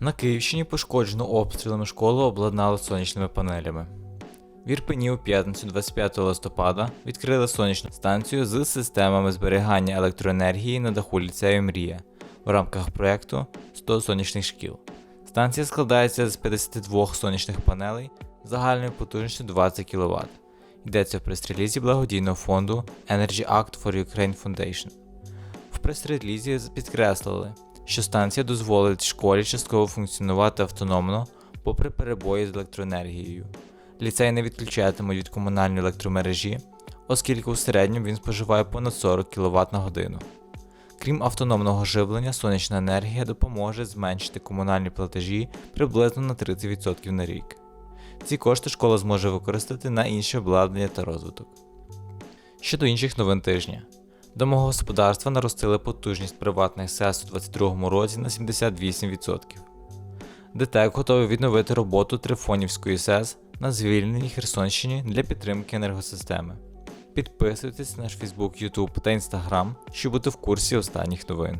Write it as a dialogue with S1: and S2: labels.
S1: На Київщині пошкоджену обстрілами школу обладнали сонячними панелями. В Ірпені у п'ятницю 25 листопада відкрили сонячну станцію з системами зберігання електроенергії на даху ліцею Мрія в рамках проєкту 100 сонячних шкіл. Станція складається з 52 сонячних панелей загальною потужністю 20 кВт. Йдеться в прес-релізі благодійного фонду Energy Act for Ukraine Foundation. В прес-релізі підкреслили, що станція дозволить школі частково функціонувати автономно, попри перебої з електроенергією. Ліцей не відключатимуть від комунальної електромережі, оскільки у середньому він споживає понад 40 кВт на годину. Крім автономного живлення, сонячна енергія допоможе зменшити комунальні платежі приблизно на 30% на рік. Ці кошти школа зможе використати на інше обладнання та розвиток. Щодо інших новин тижня. Домогосподарства наростили потужність приватних СЕС у 2022 році на 78%. ДТЕК готовий відновити роботу Трифонівської СЕС на звільненій Херсонщині для підтримки енергосистеми. Підписуйтесь на наш Фейсбук, Ютуб та Інстаграм, щоб бути в курсі останніх новин.